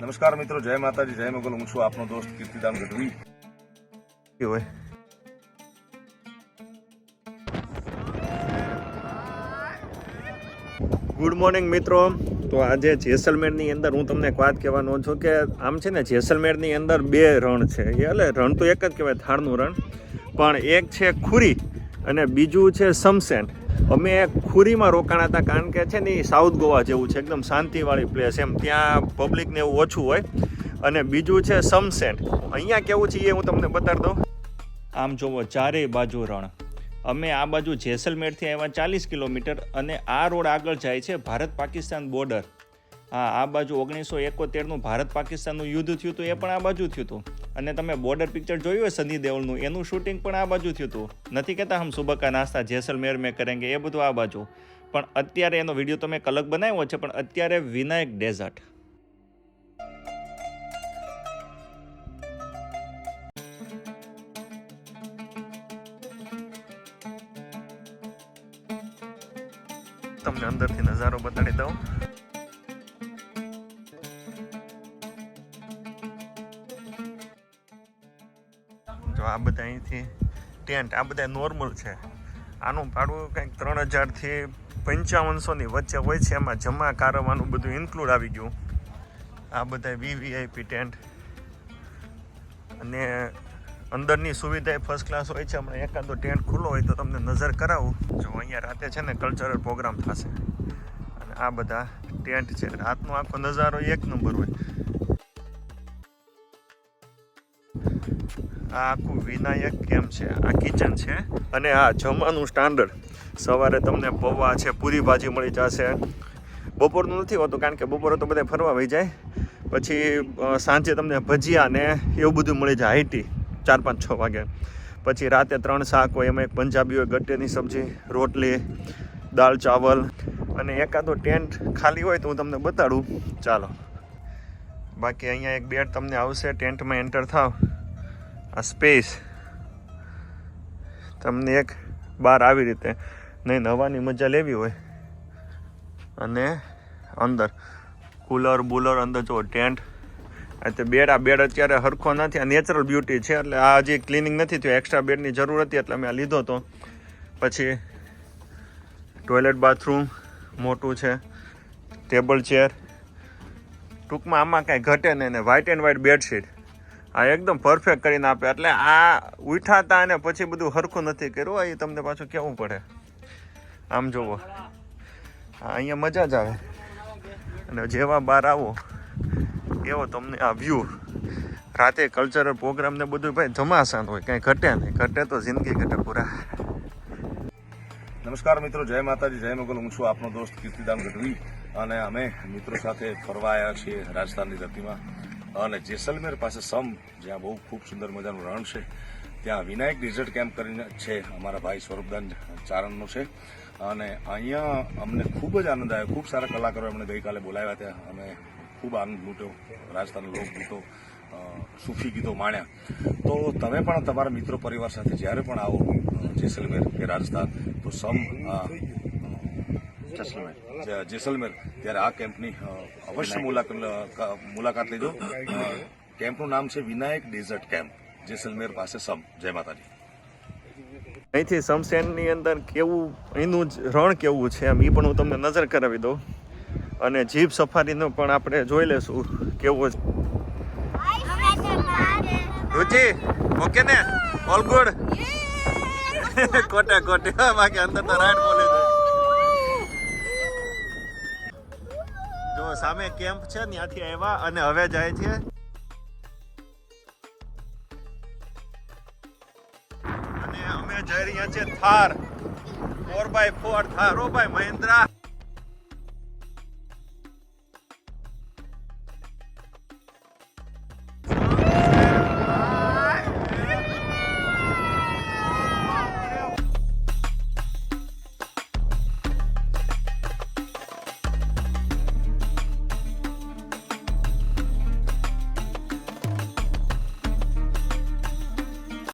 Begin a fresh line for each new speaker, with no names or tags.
નમસ્કાર મિત્રો, જય માતાજી, જય મોગલ. હું છું આપનો દોસ્ત કીર્તિદાન ગઢવી.
હોય ગુડ મોર્નિંગ મિત્રો. તો આજે જેસલમેરની અંદર હું તમને એક વાત કહેવાનો છું કે આમ છે ને, જેસલમેરની અંદર બે રણ છે. એટલે રણ તો એક જ કહેવાય, થાળનું રણ. પણ એક છે ખુરી અને બીજું છે સમસેન અમે ખુરીમાં રોકાણા હતા, કારણ કે છે ને એ સાઉથ ગોવા જેવું છે, એકદમ શાંતિવાળી પ્લેસ એમ. ત્યાં પબ્લિકને એવું ઓછું હોય. અને બીજું છે સમસેટ અહીંયા કેવું છે એ હું તમને બતાવી દઉં. આમ જુઓ ચારેય બાજુ રણ. અમે આ બાજુ જેસલમેરથી આવ્યા ચાલીસ કિલોમીટર અને આ રોડ આગળ જાય છે ભારત પાકિસ્તાન બોર્ડર હા, આ બાજુ ઓગણીસો એકોતેરનું ભારત પાકિસ્તાનનું યુદ્ધ થયું હતું, એ પણ આ બાજુ થયું હતું. અને તમે બોર્ડર પિક્ચર જોયું હોય સની દેવલનું એનું શૂટિંગ પણ આ બાજુ થયું હતું. નથી કહેતા હમ સુબહ કા નાસ્તા જેસલમેર મેં કરેંગે, એ બધું આ બાજુ. પણ અત્યારે એનો વીડિયો તમે એક બનાવ્યો છે, પણ અત્યારે વિનાયક ડેઝર્ટ તમને અંદરથી નજારો બતાડી દઉં. આ બધા અહીંથી ટેન્ટ આ બધા નોર્મલ છે. આનું ભાડું કંઈક ત્રણ હજારથી પંચાવનસોની વચ્ચે હોય છે. એમાં જમા કારવાનું બધું ઇન્ક્લુડ આવી ગયું. આ બધા વીવીઆઈપી ટેન્ટ અને અંદરની સુવિધા ફર્સ્ટ ક્લાસ હોય છે. હમણાં એકાદો ટેન્ટ ખુલ્લો હોય તો તમને નજર કરાવું. જો અહીંયા રાતે છે ને કલ્ચરલ પ્રોગ્રામ થશે. અને આ બધા ટેન્ટ છે. રાતનો આખો નજારો એક નંબર હોય. આ આખું વિનાયક કેમ છે? આ કિચન છે. અને આ જમવાનું સ્ટાન્ડર્ડ સવારે તમને પૌવા છે, પૂરી ભાજી મળી જશે. બપોરનું નથી હોતું કારણ કે બપોરે તો બધા ફરવા વહી જાય. પછી સાંજે તમને ભજીયા ને એવું બધું મળી જાય, હાઈટી. ચાર પાંચ છ વાગે. પછી રાતે ત્રણ શાક હોય, એમાં એક પંજાબી હોય, ગટ્ટેની સબ્જી, રોટલી, દાળ, ચાવલ અને એકાદો ટેન્ટ ખાલી હોય તો હું તમને બતાડું. ચાલો. બાકી અહીંયા એક બેડ તમને આવશે ટેન્ટમાં એન્ટર થાવ. આ સ્પેસ તમને એક બહાર આવી રીતે નહીં નવાની મજા લેવી હોય. અને અંદર કુલર બુલર અંદર જો ટેન્ટ. તે બેડ આ બેડ અત્યારે હરખો નથી, આ નેચરલ બ્યુટી છે, એટલે આ હજી ક્લિનિંગ નથી થયું એક્સ્ટ્રા બેડની જરૂર હતી, એટલે મેં આ લીધો હતો. પછી ટોયલેટ બાથરૂમ મોટું છે ટેબલ ચેર ટૂંકમાં આમાં કાંઈ ઘટે નહીં ને વ્હાઇટ એન્ડ વ્હાઇટ બેડશીટ આ એકદમ પરફેક્ટ કરીને આપે. એટલે આ ઉઠાતા અને પછી બધું હરખું નથી કર્યું. એ તમને પાછું કહેવું પડે? આમ જુઓ અહીંયા મજા જ આવે. અને જેવા બહાર આવો, એવો તમને આ વ્યૂ રાતે કલ્ચરલ પ્રોગ્રામ ને બધું ભાઈ ધમાસાન હોય, કાંઈ ઘટે નહીં. ઘટે તો જિંદગી ઘટે પૂરા.
નમસ્કાર મિત્રો, જય માતાજી, જય મોગલ. હું છું આપનો દોસ્ત કીર્તિદાન ગઢવી. અને અમે મિત્રો સાથે ફરવા આવ્યા છીએ રાજસ્થાનની ધરતીમાં. અને જેસલમેર પાસે સમ, જ્યાં બહુ ખૂબ સુંદર મજાનું રણ છે, ત્યાં વિનાયક ડિઝર્ટ કેમ્પ કરીને છે અમારા ભાઈ સ્વરૂપદાન ચારણનું છે. અને અહીંયા અમને ખૂબ જ આનંદ આવ્યો. ખૂબ સારા કલાકારો એમણે ગઈકાલે બોલાવ્યા ત્યાં. અમે ખૂબ આનંદ લૂંટ્યો. રાજસ્થાનના લોકગીતો સૂફી ગીતો માણ્યા. તો તમે પણ તમારા મિત્રો પરિવાર સાથે જ્યારે પણ આવો જેસલમેર કે રાજસ્થાન, તો સમ જેસલમેર. જેસલમેર. ત્યારે આ કેમ્પની અવશ્ય મુલાકાત મુલાકાત લેજો. કેમ્પનું નામ છે વિનાયક ડેઝર્ટ કેમ્પ. જેસલમેર પાસે સમ. જય માતાજી.
અહીંથી સમસેનની અંદર કેવું અહીંનું જ રણ કેવું છે એમ એ પણ હું તમને નજર કરાવી દઉં. અને જીપ સફારીનો પણ આપણે જોઈ લેશું કેવો છે. રુચિ ઓકે ને? ઓલ ગુડ કોટે કોટે. બાકી અંદર તો રાઈડ બોલી દે જો સામે કેમ્પ છે ત્યાંથી આવ્યા અને હવે જાય છે. અને અમે જઈ રહ્યા છીએ Thar. Four by four Thar. ઓ ભાઈ, મહિન્દ્રા.